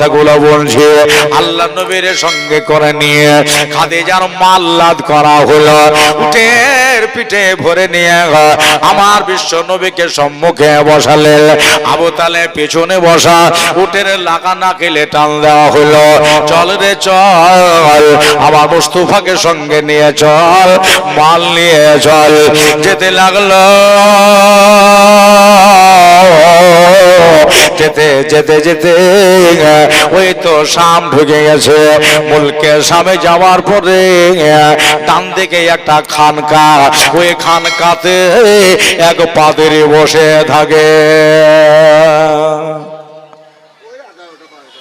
কথাগুলো বলছে, আল্লাহ নবীর সঙ্গে করে নিয়ে খাদিজার মাল্লাদ করা হলো, উটের পিঠে ভরে নিয়ে আমার বিশ্ব নবীকে সম্মুখে বসালেন আবু তালে পেছনে বসা, উটের লাগা না খেলে টান দেওয়া হলো, চল রে চল আমার মুস্তফাকে সঙ্গে নিয়ে চল, মাল নিয়ে চল, যেতে লাগল। যেতে যেতে যেতে, ওই তো শাম ঢুকে গেছে। মুলকে সামে যাওয়ার পরে, ডান দিকে একটা খানকা, ওই খানকাতে এক পাদরি বসে থাকে।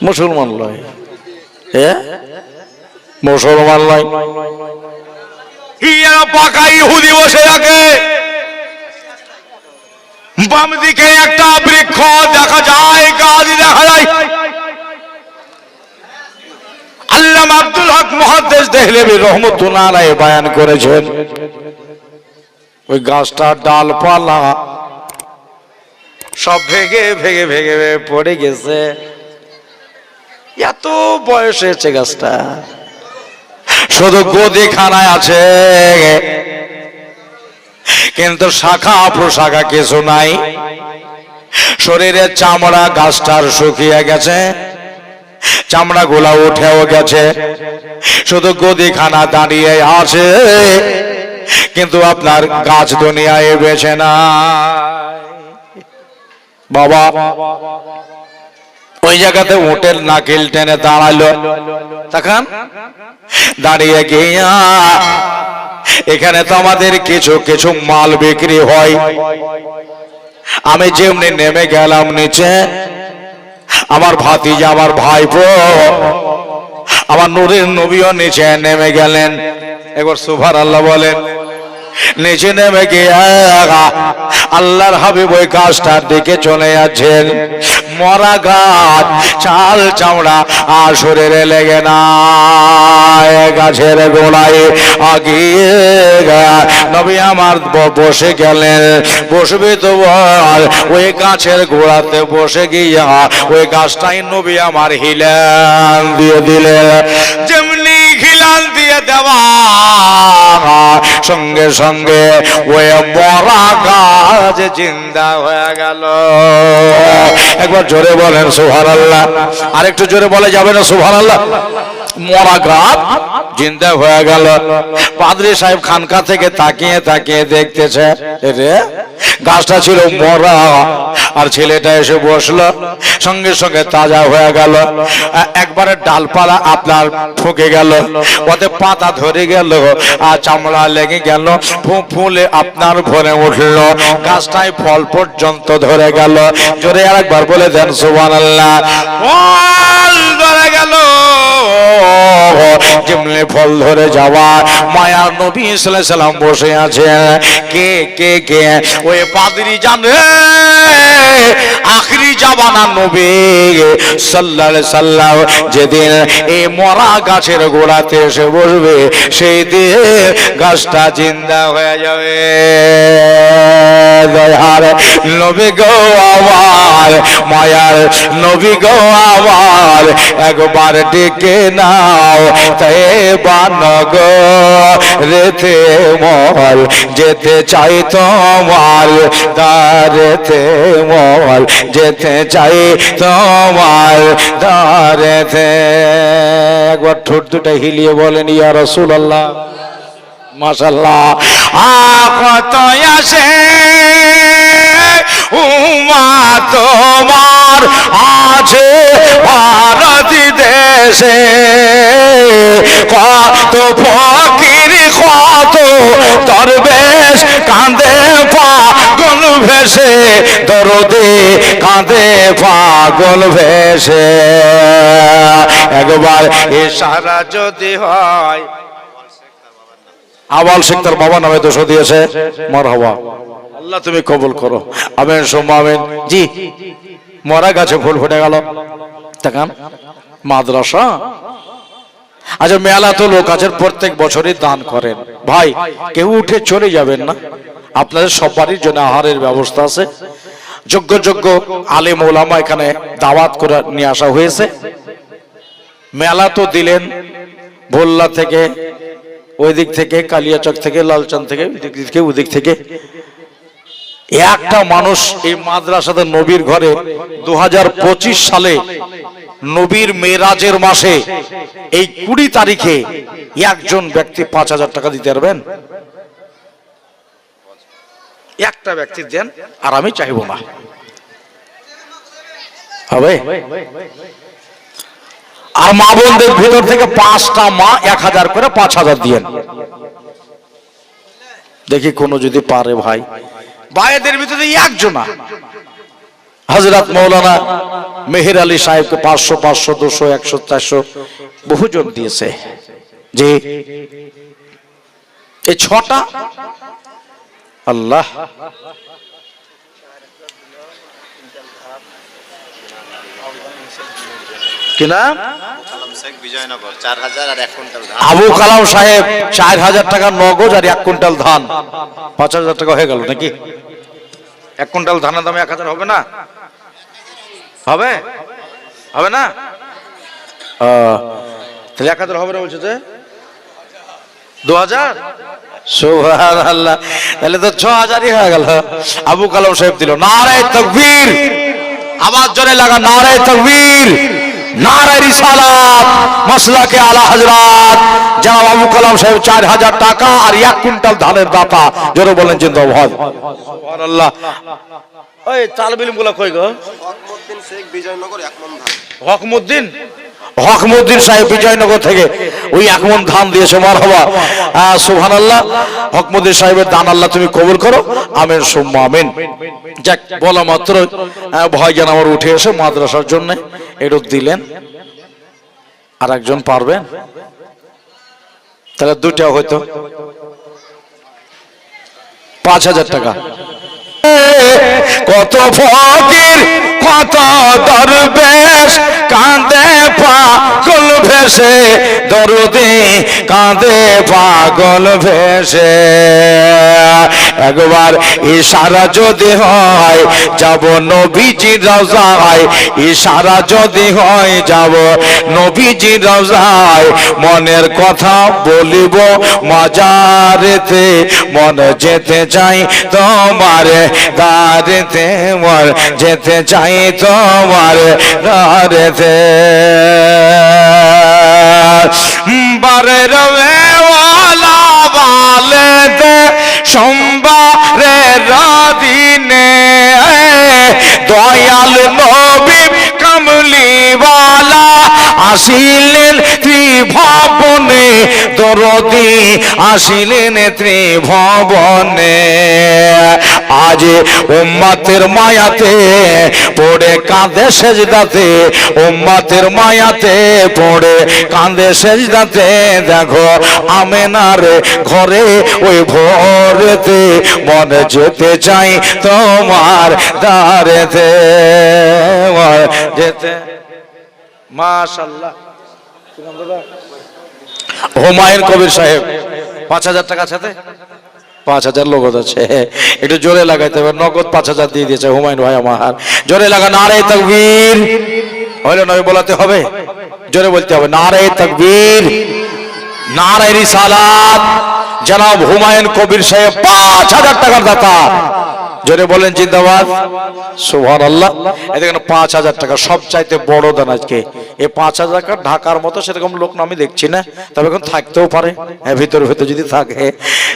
মুসলমান লয়। মুসলমান লয়। পাকা ইহুদি বসে থাকে। বাম দিকে একটা বৃক্ষ দেখা যায় গাছ দেখা যায়। আল্লামা আব্দুল হক মহাদেশ দেহলেবি রহমতুল্লাহ বয়ান করেছেন। ওই গাছটার ডালপালা সব ভেঙে ভেঙে ভেঙে পড়ে গেছে। এত বয়স হয়েছে গাছটা। শুধু গদি খানায় আছে। কিন্তু শাখা প্রশাখা কিছু নাই। শরীরের চামড়া গাছটার শুকিয়ে গেছে। চামড়া গুলা উঠেও গেছে। শুধু গদিখানা দাঁড়িয়ে আছে। কিন্তু আপনার গাছ দুনিয়ায় বেছে না বাবা ওই জায়গাতে উটের নাকিল টেনে দাঁড়াল। তখন দাঁড়িয়ে গিয়া। এখানে তো আমাদের কিছু কিছু মাল বিক্রি হয়। আমি যেমনি নেমে গেলাম নিচে, আমার ভাতিজা, আমার ভাইপো, আমার নূরের নবীও নিচে নেমে গেলেন। একবার সুভার আল্লাহ বলেন নিচে নেমে গিয়ে আল্লাহর হাবিব ওই গাছটার দিকে চলে যাচ্ছেন। মরা গাছ, চাল, চামড়া আর শরীরে লেগে না গাছের গোড়ায় আগিয়ে নবী আমার বসে গেলেন। বসবে তো ওই গাছের গোড়াতে বসে গিয়া ওই গাছটাই নবী আমার হিলান দিয়ে দিলেন। দেওয়া সঙ্গে সঙ্গে ওই বড় গাছ জিন্দা হয়ে গেল। একবার জোরে বলেন সুহার আল্লাহ আর একটু জোরে বলে যাবে না সুহার আল্লাহ মরা গাছ জিন্দা হয়ে গেল। পাদ্রি সাহেব খানকা থেকে তাকিয়ে তাকিয়ে দেখতেছে রে গাছটা ছিল মরা, আর ছেলেটা এসে বসল, সঙ্গে সঙ্গে তাজা হয়ে গেল। একবারে ডালপালা আপনার ঠকে গেল ওতে পাতা ধরে গেল, আর চামড়া লেগে গেল ফুলে আপনার ভরে উঠল। গাছটায় ফল পর্যন্ত ধরে গেল। জোরে আরেকবার বলে দেন সুবান আল্লাহ ফল ধরে গেল। যেমনি ফল ধরে যাওয়া। মায়ার নবী সাল্লাম বসে আছে। কে কে কে? ওই পাদরি জানে। আখরি জামানা নবী সাল্লাল্লাহু সাল্লাম যেদিন এই মরা গাছের গোড়াতে এসে বসবে, সেই দিন গাছটা জিন্দা হয়ে যাবে। দয়ার নবী গো আমার মায়ার নবী গো আমার একবার ডেকে নাও, তে বানগ, রেতে মহল, যেতে চাই তোমার দারেতে মহল, যেতে চাই তোমার দারেতে একবার ঠোঁট দুটা হিলিয়ে বলেন, ইয়া রসুল আল্লাহ মাশাল্লাহ কত আসে। উমা তোমার আছে ভারতী দেশে। কত ফকির, কত দরবেশ কাঁদে পাগল ভেসে। দরদে কাঁদে পাগল ভেসে। একবার ইশারা যদি হয় আবাল শেখ তার বাবা নামে দোষ দিয়েছে, মর হওয়া। আল্লাহ তুমি কবুল করো। আমেন, সোম্মা আমেন। জি, মরা গাছে ফুল ফুটে গেল। দেখান, মাদ্রাসা। আচ্ছা মেলা তো লোক আছেন প্রত্যেক বছরই দান করেন। ভাই, কেউ উঠে চলে যাবেন না। আপনাদের সবারই জন্য আহারের ব্যবস্থা আছে। যোগ্য যোগ্য আলেম, ওলামা এখানে দাওয়াত করে নিয়ে আসা হয়েছে। মেলা তো দিলেন ভোল্লা থেকে ওই দিক থেকে, কালিয়াচক থেকে, লালচাঁদ থেকে থেকে, ওই দিক থেকে। একটা মানুষ এই মাদ্রাসাতে নবীর ঘরে দুহাজার পঁচিশ সালে নবীর মেরাজের মাসে এই কুড়ি তারিখে একজন ব্যক্তি পাঁচ হাজার টাকা দিতে পারবেন? একটা ব্যক্তি দেন আর আমি চাইব না। হবে? আর মা বোনদের ভিতর থেকে পাঁচটা মা এক হাজার করে পাঁচ হাজার দিয়েন। দেখি কোনো যদি পারে ভাই। ভাইদের ভিতরে একজনা। হজরত মৌলানা মেহের আলী সাহেবকে পাঁচশো পাঁচশো, দুশো, একশো, চারশো বহুজন দিয়েছে। যে এই ছটা আল্লাহ। কিনা আবু কালাম সাহেব চার হাজার টাকা নগদ আর এক কুইন্টাল ধান। পাঁচ হাজার টাকা হয়ে গেল নাকি? এক কুইন্টাল ধানের দামে এক হাজার হবে না? হবে? হবে না? তাহলে এক হাজার হবে না বলছে যে? দু হাজার? আল্লাহ তাহলে তো ছ হাজারই হয়ে গেল। আবু কালাম সাহেব দিল নারায় তকবীর। আবার জোরে লাগা নারায় তকবীর। নারায় রিসালাত মাসলাকে আলা হযরত। জনাব আবু কালাম সাহেব চার হাজার টাকা আর এক কুইন্টাল ধানের দাতা জোরে বলেন জিন্দাবাদ সুবহানাল্লাহ ওই চাল বিলিমগুলা কই গো? হকমুদ্দিন শেখ বিজয়নগর এক মন হকমুদ্দিন? হকমুদ্দিন সাহেব বিজয়নগর থেকে ওই একমন ধান দিয়েছে মার হবা সুহান আল্লাহ হকমুদ্দিন সাহেবের দান আল্লাহ তুমি কবুল করো। আমেন সুম্মা আমেন। যাক বলা মাত্র ভয় যেন আমার উঠে এসে মাদ্রাসার জন্য একটু দিলেন। আর একজন পারবেন তাহলে দুটা হয়তো। পাঁচ হাজার টাকা। কত ফকির কত দরবেশ কাঁদে পাগল ভেসে, দরদে কাঁদে পাগল ভেসে। একবার ইশারা যদি হয়, যাব নবীজি রওজায়। ইশারা যদি হয়, যাব নবীজি রওজায়। মনের কথা বলিব মাজারেতে, মনে যেতে চাই তোমার দারেতে মন যেতে চাই তোমার রে বারে রবে ওয়ালা বালে দে সোমবারে রাদিনে দয়াল নবী আসিলেন ত্রিভবনে, দরদি আসিলেন ত্রিভবনে। আজ উম্মাতের মায়াতে পড়ে কাঁদে সেজদাতে, উম্মাতের মায়াতে পড়ে কাঁদে সেজদাতে। দেখো আমেনার ঘরে ওই ভোরেতে মনে যেতে চাই তোমার দারেতে যেতে হুমায়ুন কবির সাহেব, পাঁচ হাজার টাকা সাথে পাঁচ হাজার নগদ আছে। একটু জোরে লাগাইতে হবে, নগদ পাঁচ হাজার দিয়ে দিয়েছে হুমায়ুন ভাই আমার। জোরে লাগা নারে তকবীর। হইলে নয় বলাতে হবে? জোরে বলতে হবে, নারে তকবীর। নারে রিসালাত। জনাব হুমায়ুন কবির সাহেব, পাঁচ হাজার টাকার দাতা। জোরে বলেন জিন্দাবাদ। সুভান আল্লাহ এখানে পাঁচ হাজার টাকা সব চাইতে বড় দান আজকে। এই পাঁচ হাজার টাকা ঢাকার মতো সেরকম লোক না, আমি দেখছি না। তবে এখন থাকতেও পারে। হ্যাঁ ভিতরে ভিতরে যদি থাকে।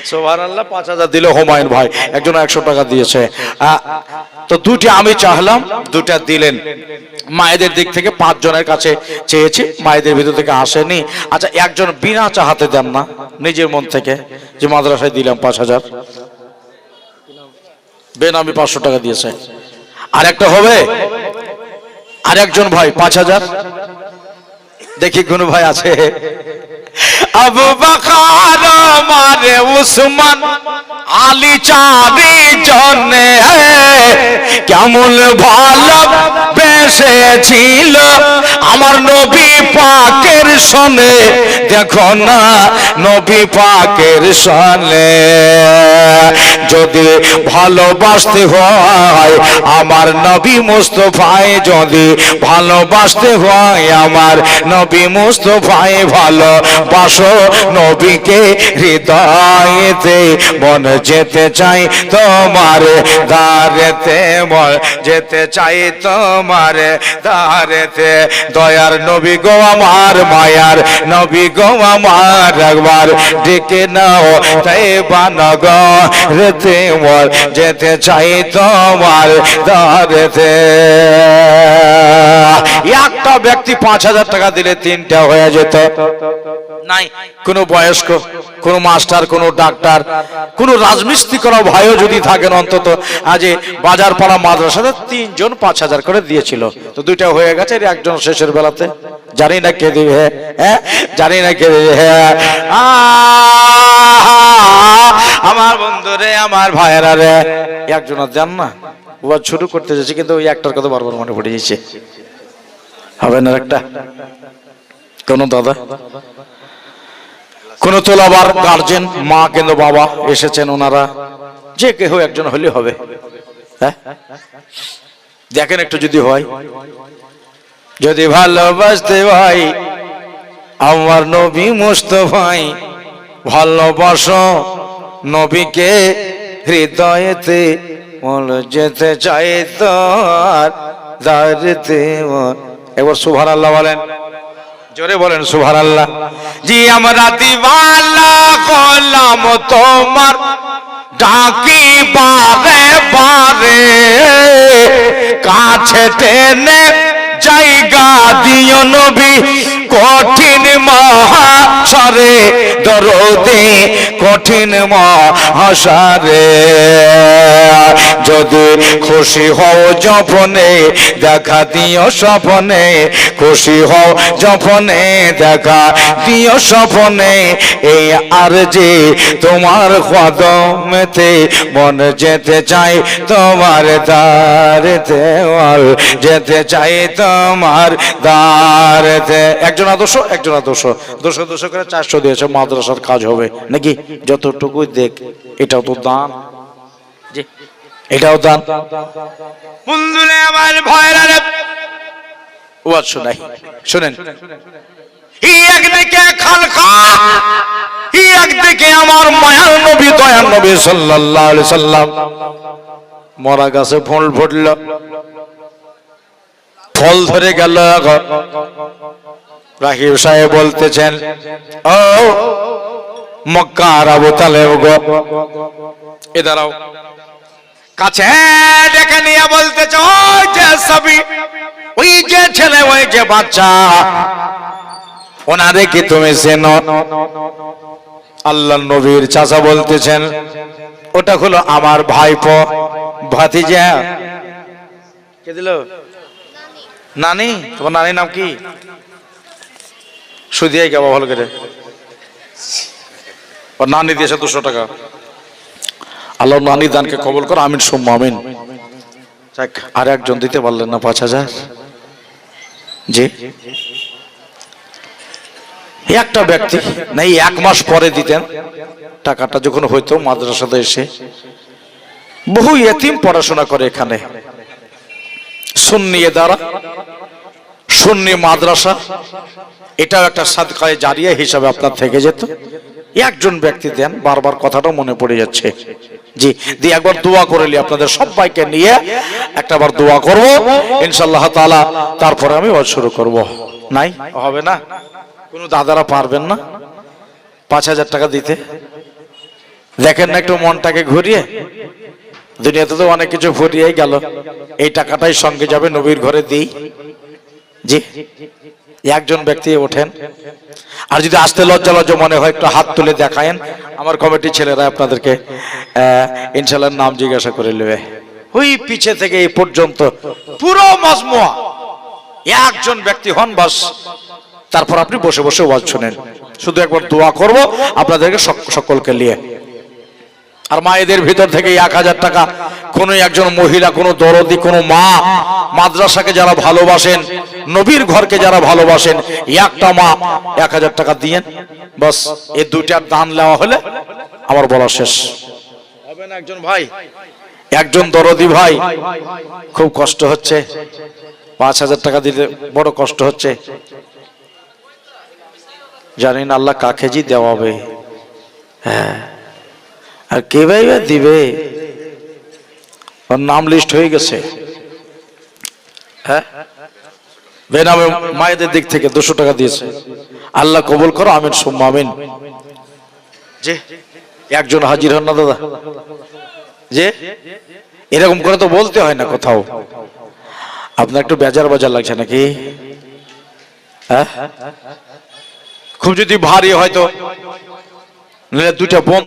সুভান আল্লাহ পাঁচ হাজার দিলে হুমায়ুন ভাই একজন একশো টাকা দিয়েছে। তো দুটি আমি চাহলাম দুটা দিলেন। মায়েদের দিক থেকে পাঁচ জনের কাছে চেয়েছি, মায়েদের ভিতর থেকে আসেনি। আচ্ছা একজন বিনা চাহাতে দেন না, নিজের মন থেকে। যে মাদ্রাসায় দিলাম পাঁচ হাজার। বেনামি পাঁচশো টাকা দিয়েছে। আর একটা হবে? আর একজন ভাই, পাঁচ হাজার। দেখি কোন ভাই আছে? আবু বকর মারে উসমান, আলী চারি জনে কেমন ভালো বেসেছিল আমার নবী পাকের সনে, দেখো না নবী পাকের সনে। যদি ভালোবাসতে হয় আমার নবী মুস্তফায়, যদি ভালোবাসতে হয় আমার নবী মুস্তফায়, ভালোবাসো নবীকে হৃদয়েতে, মন যেতে চাই তোমার দারেতে মন যেতে চাই তোমার দারেতে দয়ার নবী গো আমার মায়ার, নবী গো আমার একবার ডেকে নাও তাই বানগ রেতে মন যেতে চাই তোমার দারেতে একটা ব্যক্তি পাঁচ হাজার টাকা দিলে তিনটা হয়ে যেত। নাই, কোনো বয়স্ক, কোনো মাস্টার, কোনো ডাক্তার, কোনো রাজমিস্ত্রি করা ভাইও যদি থাকেন অন্তত, আজ বাজার পাড়া মাদ্রাসাতে তিনজন পাঁচ হাজার করে দিয়েছিল। তো দুইটা হয়ে গেছে একজন শেষের বেলাতে। জানি না কে দিবে হ্যাঁ? জানি না কে দিবে হ্যাঁ! আমার বন্ধুরে আমার ভাইয়েরা রে। একজন দেন না। ও শুরু করতে যাচ্ছে, কিন্তু ওই একটার কথা বারবার মনে পড়ে যাচ্ছে। হবে না একটা? কোন দাদা? কোন তোলাবার গার্জেন মা কিন্তু বাবা এসেছেন ওনারা। যে কেহ একজন হলে হবে। হ্যাঁ? দেখেন একটু যদি হয়। যদি ভালোবাসতে ভাই, আমার নবী মুস্তফাই, ভালোবাস নবীকে হৃদয়েতে যেতে চাই তোর এবার সুভার আল্লাহ বলেন। জোরে বলেন সুভার আল্লাহ জি, আমরা দিওয়ালা কলাম তোমার ডাকি বারে বারে, কাছে টেনে জায়গা দিও নবী কঠিন মহাসরে, দরদে, কঠিন মহাসারে। যদি খুশি হও যপনে দেখা দিও স্বপনে, খুশি হও যপনে দেখা দিও স্বপনে। এই আর যে তোমার কদমেতে মন যেতে চাই তোমার ওয়াল যেতে চাই তোমার দারেতে একজন আদর্শ, একজন আদর্শ দুশো দুশো করে চারশো দিয়েছে মাদ্রাসার কাজ হবে। নাকি? যতটুকু দেখ এটাও তো দান। জি। এটাও দান। বন্ধুরে আমার ভয়রা রে ওয়াজ শোনাই। শুনেন। ই একদিকে খালকা ই একদিকে আমার মায়ার নবী দয়ার নবী সাল্লাল্লাহু আলাইহি সাল্লাম। মরা গাছে ফল ফুটল। ফল ধরে গেল। এখন রাহিব সাহেব বলতেছেন ও মক্কার আবু তালেব গো। এ দাঁড়াও। কাছে ডেকে নিয়ে বলতেছে ওই যে সবই ওই যে ছেলে ওই যে বাচ্চা ওনারে কি তুমি চেনো? আল্লাহ নবীর চাচা বলতেছেন ওটা হলো আমার ভাইপো ভাতিজা। কে দিল? নানি? তোমার নানির নাম কি? সুদিয়াই গাবা ভালো করে। ওর নানি দিয়েছে দুশো টাকা। আল্লাহ নানি দানকে কবল করো আমিন সোম্মা আমিন। যাক। আর একজন দিতে পারলেন না পাঁচ হাজার। জি। একটা ব্যক্তি না এই এক মাস পরে দিতেন টাকাটা যখন হইতো মাদ্রাসাতে এসে। বহু এতিম পড়াশোনা করে এখানে। সুন্নি দ্বারা সুন্নি মাদ্রাসা, এটাও একটা সাদকায় জারিয়া হিসাবে আপনার থেকে যেত। একজন ব্যক্তি দেন, বারবার কথাটা মনে পড়ে যাচ্ছে। জি, দিয়ে একবার দোয়া করলি আপনাদের সবাইকে নিয়ে একটা বার দোয়া করব। ইনশাল্লাহ তাআলা, তারপরে আমি শুরু করব। নাই? হবে না? কোনো দাদারা পারবেন না? পাঁচ হাজার টাকা দিতে। দেখেন না একটু মনটাকে ঘুরিয়ে। দুনিয়াতে তো অনেক কিছু ফুরিয়েই গেল। এই টাকাটাই সঙ্গে যাবে, নবীর ঘরে দিই। জি। একজন ব্যক্তি ওঠেন। আর যদি আসতে লজ্জা লজ্জা মনে হয়, একটু হাত তুলে দেখায়েন। আমার কমিটির ছেলেরা আপনাদেরকে ইনশাল্লাহ নাম জিজ্ঞাসা করে নেবে। ওই পিছে থেকে এই পর্যন্ত পুরো মজমুয়া। একজন ব্যক্তি হন বাস। তারপর আপনি বসে বসে ওয়াজ শুনেন। শুধু একবার দোয়া করব আপনাদেরকে সক- সকলকে নিয়ে। আর মায়েদের ভিতর থেকে এক হাজার টাকা কোন একজন মহিলা কোনো দরদি কোনো মা মাদ্রাসাকে যারা ভালোবাসেন নবীর ঘরকে যারা ভালোবাসেন একটা মা এক হাজার টাকা দিয়ে বাস এই দুইটার দান নেওয়া হলে আমার বলা শেষ। হবে না একজন ভাই? একজন দরদি ভাই খুব কষ্ট হচ্ছে। পাঁচ হাজার টাকা দিতে বড় কষ্ট হচ্ছে। জানেন আল্লাহ কাকে জি দেওয়াবে? হ্যাঁ। আর কে ভাই দিবে? ওর নাম লিস্ট হয়ে গেছে। হ্যাঁ? বেনামে মায়েদের দিক থেকে দুশো টাকা দিয়েছে। আল্লাহ কবুল করো, আমিন, সুম্মা, আমিন। যে একজন হাজির হন না দাদা? যে এরকম করে তো বলতে হয় না কোথাও। আপনার একটু বেজার বাজার লাগছে নাকি? হ্যাঁ? খুব যদি ভারী হয়তো দুইটা বোন